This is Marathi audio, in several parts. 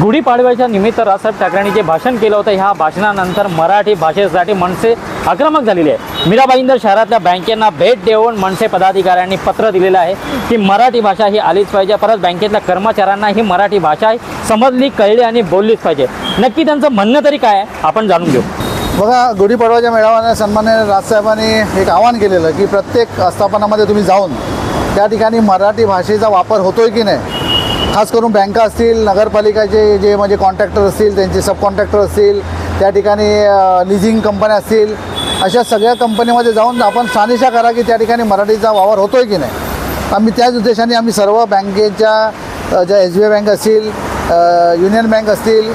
गुढीपाडव्याच्या निमित्त राजसाहेब ठाकरेंनी जे भाषण केलं होतं ह्या भाषणानंतर मराठी भाषेसाठी मनसे आक्रमक झालेली आहे मीराबाईंदर शहरातल्या बँकेंना भेट देऊन मनसे पदाधिकाऱ्यांनी पत्र दिलेलं आहे की मराठी भाषा ही आलीच पाहिजे परत बँकेतल्या कर्मचाऱ्यांना ही मराठी भाषा समजली कळली आणि बोललीच पाहिजे. नक्की त्यांचं म्हणणं तरी काय आहे आपण जाणून घेऊ. बघा गुढीपाडवाच्या मेळाव्याने सन्मान्य राजसाहेबांनी एक आवाहन केलेलं की प्रत्येक आस्थापनामध्ये तुम्ही जाऊन त्या ठिकाणी मराठी भाषेचा वापर होतोय की नाही खास करून बँका असतील नगरपालिकाचे जे म्हणजे कॉन्ट्रॅक्टर असतील त्यांचे सब कॉन्ट्रॅक्टर असतील त्या ठिकाणी लिझिंग कंपन्या असतील अशा सगळ्या कंपनीमध्ये जाऊन आपण सानिशा करा की त्या ठिकाणी मराठीचा वावर होतो आहे की नाही. आम्ही त्याच उद्देशाने आम्ही सर्व बँकेच्या ज्या एस बी आय बँक असतील युनियन बँक असतील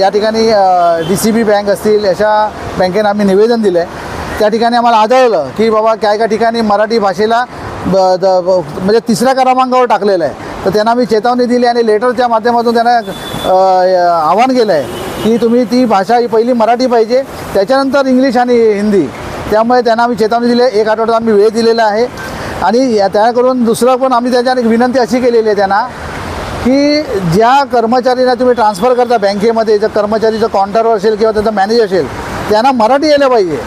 या ठिकाणी डी सी बी बँक असतील अशा बँकेनं आम्ही निवेदन दिलं आहे त्या ठिकाणी आम्हाला आढळलं की बाबा काय काय ठिकाणी मराठी भाषेला ब द ब- म्हणजे तिसऱ्या क्रमांकावर टाकलेलं आहे. तर त्यांना मी चेतावणी दिली आणि लेटरच्या माध्यमातून त्यांना आव्हान केलं आहे की तुम्ही ती भाषा ही पहिली मराठी पाहिजे. त्याच्यानंतर इंग्लिश आणि हिंदी. त्यामुळे त्यांना आम्ही चेतावणी दिली. एक आठवड्यात आम्ही वेळ दिलेला आहे. आणि या त्याकडून दुसरं पण आम्ही त्याच्याने एक विनंती अशी केलेली आहे त्यांना की ज्या कर्मचारीला तुम्ही ट्रान्सफर करता बँकेमध्ये जर कर्मचारीचं काउंटरवर असेल किंवा त्याचं मॅनेजर असेल त्यांना मराठी यायला पाहिजे.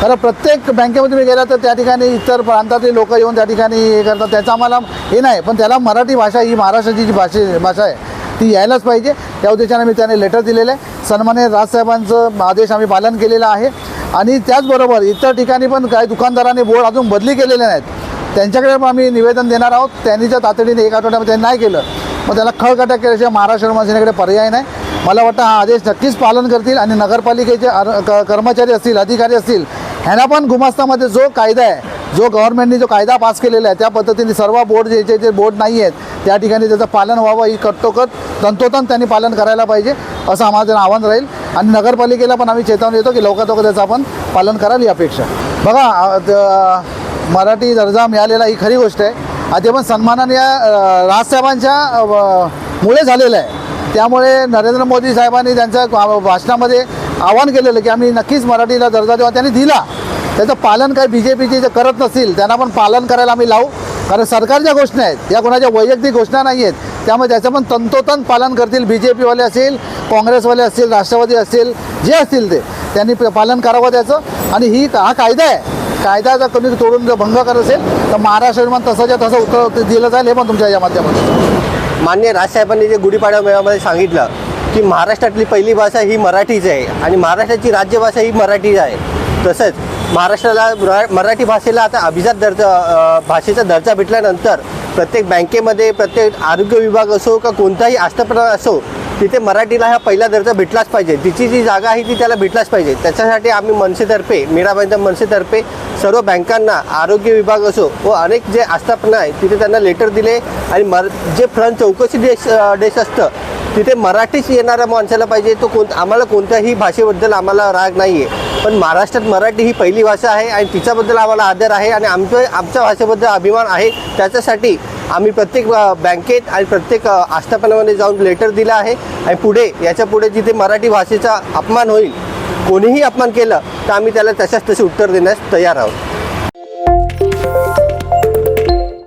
कारण प्रत्येक बँकेमध्ये मी गेला तर त्या ठिकाणी इतर प्रांतातले लोक येऊन त्या ठिकाणी हे करतात. त्याचं आम्हाला हे नाही पण त्याला मराठी भाषा ही महाराष्ट्राची जी भाषे भाषा आहे ती यायलाच पाहिजे. त्या उद्देशाने मी त्याने लेटर दिलेलं आहे. सन्मान्य राजसाहेबांचं आदेश आम्ही पालन केलेलं आहे. आणि त्याचबरोबर इतर ठिकाणी पण काही दुकानदारांनी बोर्ड अजून बदली केलेले नाहीत. त्यांच्याकडे पण आम्ही निवेदन देणार आहोत. त्यांनी जर तातडीने एक आठवड्यामध्ये त्यांनी नाही केलं मग त्याला खळकटा केल्याशिवाय महाराष्ट्र मनसेनेकडे पर्याय नाही. मला वाटतं हा आदेश नक्कीच पालन करतील आणि नगरपालिकेचे क- कर्मचारी असतील अधिकारी असतील ह्यांना पण गुमास्तामध्ये जो कायदा आहे जो गव्हर्नमेंटने जो कायदा पास केलेला आहे त्या पद्धतीने सर्व बोर्ड जे जे जे बोर्ड नाही आहेत त्या ठिकाणी त्याचं पालन व्हावं ही कटोकट तंतोतंत त्यांनी पालन करायला पाहिजे असं आम्हाला त्यांना आव्हान राहील. आणि नगरपालिकेला पण आम्ही चेतावणी देतो की लवकरात लवकर त्याचं आपण पालन कराल ही अपेक्षा. बघा मराठी दर्जा मिळालेला ही खरी गोष्ट आहे. आधी पण सन्मानाने या राजसाहेबांच्या व- मुळे झालेलं आहे. त्यामुळे नरेंद्र मोदी साहेबांनी त्यांच्या भा- भाषणामध्ये आवाहन केलेलं की आम्ही नक्कीच मराठीला दर्जा देऊ. त्यांनी दिला. त्याचं पालन काय बी जे पीचे जे करत नसतील त्यांना पण पालन करायला आम्ही लावू. कारण सरकारच्या घोषणा आहेत. या कोणाच्या वैयक्तिक घोषणा नाही आहेत. त्यामुळे त्याचं पण तंतोतंत पालन करतील बी जे पीवाले असेल काँग्रेसवाले असतील राष्ट्रवादी असतील जे असतील ते. त्यांनी पालन करावं त्याचं. आणि ही हा कायदा आहे. कायदा जर कमी तोडून जर भंग करत असेल तर महाराष्ट्र पण तसंच्या तसं उत्तर दिलं जाईल हे पण तुमच्या या माध्यमातून. मान्य राजसाहेबांनी जे गुढीपाडवा मेळाव्यामध्ये सांगितलं की महाराष्ट्रातली पहिली भाषा ही मराठीच आहे आणि महाराष्ट्राची राज्यभाषा ही मराठीच आहे. तसंच महाराष्ट्राला मरा- मराठी भाषेला आता अभिजात दर्जा भाषेचा दर्जा भेटल्यानंतर प्रत्येक बँकेमध्ये प्रत्येक आरोग्य विभाग असो का कोणताही आस्थापना असो तिथे मराठीला हा पहिला दर्जा भेटलाच पाहिजे. तिची जी जागा आहे ती त्याला भेटलाच पाहिजे. त्याच्यासाठी आम्ही मनसेतर्फे मीराबाईंच्या मनसेतर्फे सर्व बँकांना आरोग्य विभाग असो व अनेक जे आस्थापना आहे तिथे त्यांना लेटर दिले आणि मर जे फ्रंट चौकशी देश देश असतं तिथे मराठीच येणाऱ्या माणसाला पाहिजे तो कोण आम्हाला कोणत्याही भाषेबद्दल आम्हाला राग नाही आहे पण महाराष्ट्रात मराठी ही पहिली भाषा आहे आणि तिच्याबद्दल आम्हाला आदर आहे आणि आमचं आमच्या भाषेबद्दल अभिमान आहे. त्याच्यासाठी आम्ही प्रत्येक बँकेत आणि प्रत्येक आस्थापनामध्ये जाऊन लेटर दिलं आहे आणि पुढे याच्यापुढे जिथे मराठी भाषेचा अपमान होईल कोणीही अपमान केलं तर आम्ही त्याला तशाच तसे उत्तर देण्यास तयार आहोत.